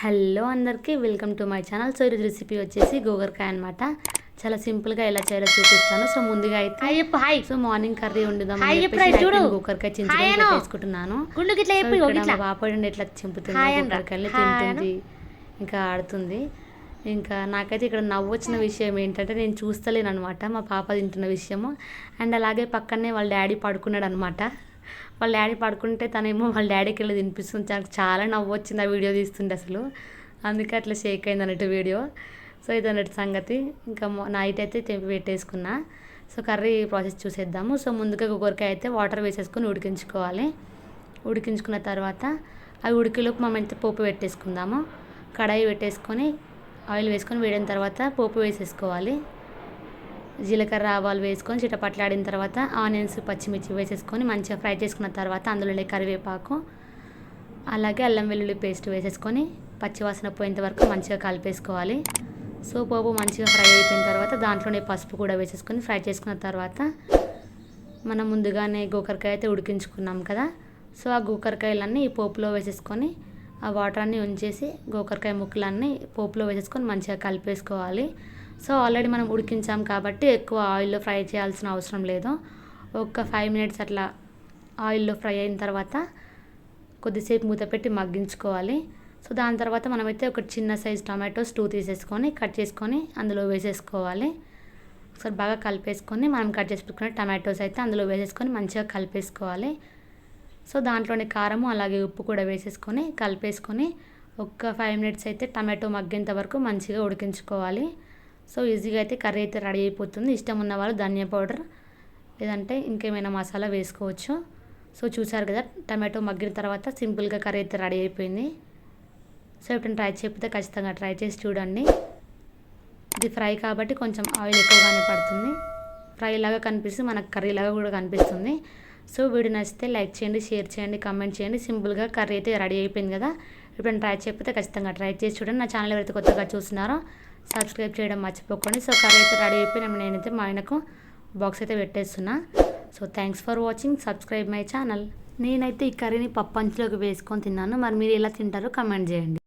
Hello అందరికీ welcome to my channel. So ఈరోజు recipe వచ్చేసి గోగరకాయ అనమాట చాలా సింపుల్గా ఎలా చేయాలో చూపిస్తాను. సో ముందుగా అయితే హాయ్ సో మార్నింగ్ కర్రీ వండుదాం. గోకరకాయ చించుకొని మా పాపడండి ఎట్లా చింపుతుంది. గోకరకాయలు. తింటుంది. ఇంకా ఆడుతుంది. ఇంకా నాకైతే ఇక్కడ నవ్వు వచ్చిన విషయం ఏంటంటే నేను చూస్తలేను అనమాట మా పాప తింటున్న విషయము. అండ్ అలాగే పక్కనే వాళ్ళ డాడీ పడుకున్నాడు అనమాట వాళ్ళ డాడీ పడుకుంటే తనేమో వాళ్ళ డాడీకి వెళ్ళి తినిపిస్తుంది. నాకు చాలా నవ్వు వచ్చింది ఆ వీడియో తీస్తుంటే అసలు. అందుకే అట్లా షేక్ అయింది అన్నట్టు వీడియో. సో ఇది అన్నట్టు సంగతి. ఇంకా నైట్ అయితే తెంపి పెట్టేసుకున్నా. సో కర్రీ ప్రాసెస్ చూసేద్దాము. సో ముందుగా గోకరకాయ అయితే వాటర్ వేసేసుకొని ఉడికించుకోవాలి. ఉడికించుకున్న తర్వాత అవి ఉడికిలోకి మనం ఎంత పోపు పెట్టేసుకుందాము. కడాయి పెట్టేసుకొని ఆయిల్ వేసుకొని వేడిన తర్వాత పోపు వేసేసుకోవాలి. జీలకర్ర ఆవాలు వేసుకొని చిటపట్లాడిన తర్వాత ఆనియన్స్ పచ్చిమిర్చి వేసేసుకొని మంచిగా ఫ్రై చేసుకున్న తర్వాత అందులోనే కరివేపాకు అలాగే అల్లం వెల్లుల్లి పేస్ట్ వేసేసుకొని పచ్చివాసన పోయేంత వరకు మంచిగా కలిపేసుకోవాలి. సో పోపు మంచిగా ఫ్రై అయిపోయిన తర్వాత దాంట్లోనే పసుపు కూడా వేసేసుకొని ఫ్రై చేసుకున్న తర్వాత మనం ముందుగానే గోకరకాయ అయితే ఉడికించుకున్నాం కదా. సో ఆ గోకరకాయలన్నీ ఈ పోపులో వేసేసుకొని ఆ వాటర్ అన్నీ ఉంచేసి గోకరకాయ ముక్కలన్నీ పోపులో వేసేసుకొని మంచిగా కలిపేసుకోవాలి. సో ఆల్రెడీ మనం ఉడికించాం కాబట్టి ఎక్కువ ఆయిల్లో ఫ్రై చేయాల్సిన అవసరం లేదు. ఒక ఫైవ్ మినిట్స్ అట్లా ఆయిల్లో ఫ్రై అయిన తర్వాత కొద్దిసేపు మూత పెట్టి మగ్గించుకోవాలి. సో దాని తర్వాత మనమైతే ఒక చిన్న సైజ్ టమాటోస్ టూ తీసేసుకొని కట్ చేసుకొని అందులో వేసేసుకోవాలి. ఒకసారి బాగా కలిపేసుకొని మనం కట్ చేసి పెట్టుకున్న టమాటోస్ అయితే అందులో వేసేసుకొని మంచిగా కలిపేసుకోవాలి. సో దాంట్లోనే కారము అలాగే ఉప్పు కూడా వేసేసుకొని కలిపేసుకొని ఒక ఫైవ్ మినిట్స్ అయితే టమాటో మగ్గేంత వరకు మంచిగా ఉడికించుకోవాలి. సో ఈజీగా అయితే కర్రీ అయితే రెడీ అయిపోతుంది. ఇష్టం ఉన్న వాళ్ళు ధనియా పౌడర్ లేదంటే ఇంకేమైనా మసాలా వేసుకోవచ్చు. సో చూసారు కదా టమాటో మగ్గిన తర్వాత సింపుల్గా కర్రీ అయితే రెడీ అయిపోయింది. సో ఇప్పుడు ట్రై చెప్తే ఖచ్చితంగా ట్రై చేసి చూడండి. ఇది ఫ్రై కాబట్టి కొంచెం ఆయిల్ ఎక్కువగానే పడుతుంది. ఫ్రై లాగా కనిపిస్తుంది మనకు కర్రీ లాగా కూడా కనిపిస్తుంది. సో వీడియో నచ్చితే లైక్ చేయండి షేర్ చేయండి కామెంట్ చేయండి. సింపుల్గా కర్రీ అయితే రెడీ అయిపోయింది కదా. ఇప్పుడు ట్రై చెప్తే ఖచ్చితంగా ట్రై చేసి చూడండి. నా ఛానల్ ఎవరైతే కొత్తగా చూస్తున్నారో సబ్స్క్రైబ్ చేయడం మర్చిపోకండి. సో కర్రీ అయితే రెడీ అయిపోయి నేనైతే మా ఆయనకు బాక్స్ అయితే పెట్టేస్తున్నా. So thanks for watching subscribe my channel నేనైతే ఈ కర్రీని పప్పు అంచులోకి వేసుకొని తిన్నాను. మరి మీరు ఎలా తింటారో కమెంట్ చేయండి.